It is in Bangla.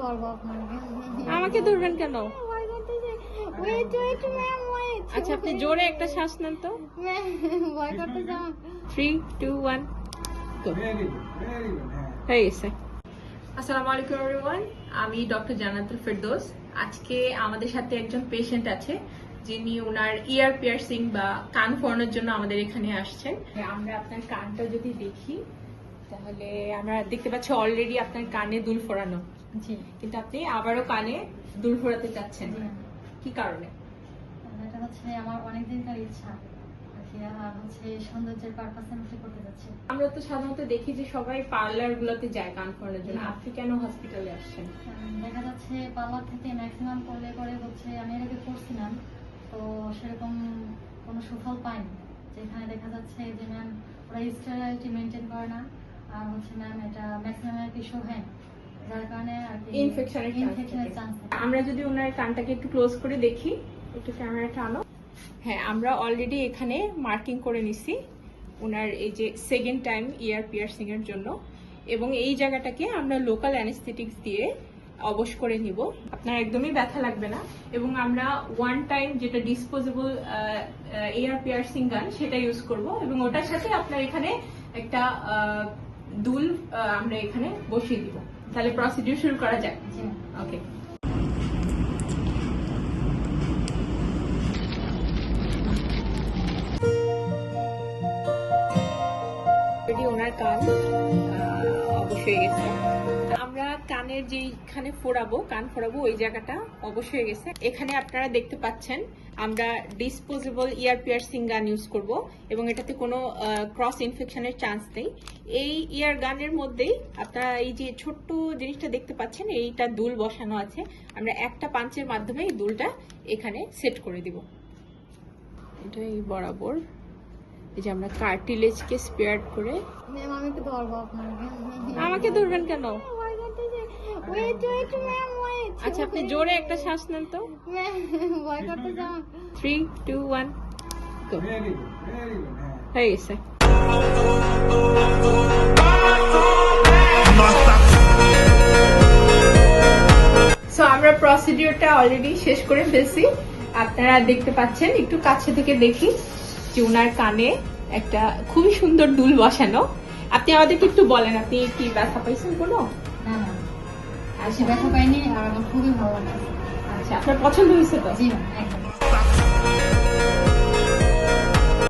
ধরবো আপনাকে আমাকে ধরবেন কেন? ওয়েট ওয়েট ম্যাম ওয়েট আচ্ছা আপনি জোরে একটা শ্বাস নেন তো। ভয় three two one very good very good হ্যাঁ হয়ে গেছে আসসালামু আলাইকুম এভরিওয়ান আমি ডক্টর জান্নাতুল ফেরদৌস। আজকে আমাদের সাথে একজন পেশেন্ট আছে যিনি ওনার ইয়ার পিয়ার্সিং বা কান ফোরানোর জন্য আমাদের এখানে আসছেন। আমরা আপনার কানটা যদি দেখি তাহলে আমরা দেখতে পাচ্ছি অলরেডি আপনার কানে দুল ফোরানো জি। কিন্তু আপনি আবারও কানে দুল ফোরাতে চাচ্ছেন। কি কারণে? এটা হচ্ছে আমার অনেক দিনকার ইচ্ছা। আর কি আর হচ্ছে সৌন্দর্যের পারপাসে আমি করতে যাচ্ছি? আমরা তো সাধারণত দেখি যে সবাই পার্লার গুলোতে যায় কান ফোরানোর জন্য। আপনি কেন হসপিটালে আসছেন? দেখা যাচ্ছে পার্লার থেকে ম্যাক্সিমাম করলে করে হচ্ছে আমি এর আগে করছিলাম তো সেরকম কোনো সুফল পাইনি। যেখানে দেখা যাচ্ছে যে ম্যাম ওরা স্টেরাইলিটি মেনটেন করে না। আর হচ্ছে ম্যাম এটা ম্যাক্সিমাম শো হয়। না। যার কারণে ইনফেকশনের ইনফেকশনের চান্স আমরা যদি ওনার কানটাকে একটু ক্লোজ করে দেখি একটু ক্যামেরাটা আনো হ্যাঁ আমরা অলরেডি এখানে মার্কিং করে নিছি ওনার এই যে সেকেন্ড টাইম ইয়ার পিয়ার্সিং এর জন্য। এবং এই জায়গাটাকে আমরা লোকাল অ্যানেস্থেটিক্স দিয়ে অবশ করে নিব। আপনার একদমই ব্যথা লাগবে না। এবং আমরা ওয়ান টাইম যেটা ডিসপোজেবল এয়ার পিয়ার্সিং গান সেটা ইউজ করব। এবং ওটার সাথে আপনার এখানে একটা দুল আহ, আমরা এখানে বসিয়ে দিব। তাহলে প্রসিডিউর শুরু করা যাক। ওকে ওনার কাজ অবশ্যই গেছে। কানের যেইখানে ফোড়াবো কান ফোড়াবো ওই জায়গাটা অবশ্যই গেছে। এখানে আপনারা দেখতে পাচ্ছেন আমরা disposable ear piercing gun use করব এবং এটাতে কোনো ক্রস ইনফেকশনের চান্স নেই। এই ইয়ার গানের মধ্যেই আপনারা এই যে ছোট্ট জিনিসটা দেখতে পাচ্ছেন এইটা দুল বসানো আছে। আমরা একটা পাঞ্চের মাধ্যমে এই দুলটা এখানে সেট করে দিব। এটা এই বরাবর। এই যে আমরা কার্টিলেজকে স্পেয়ার করে ধরবো আমাকে ধরবেন কেন ভয় করতেছে ওয়েট ওয়েট ম্যাম ওয়েট আচ্ছা আপনি জোরে একটা শ্বাস নেন তো। থ্রি টু ওয়ান হ্যাঁ। হয়ে গেছে। সো আমরা প্রসিডিওরটা অলরেডি শেষ করে ফেলছি। আপনারা দেখতে পাচ্ছেন একটু কাছে থেকে দেখি যে ওনার কানে একটা খুবই সুন্দর দুল বসানো। আপনি আমাদেরকে একটু বলেন আপনি কি ব্যথা পাইছেন কোনো? না না। বেশি ব্যথা পাইনি আর আমার খুবই ভালো লাগছে আচ্ছা। আপনার পছন্দ হয়েছে তো? জি একদম।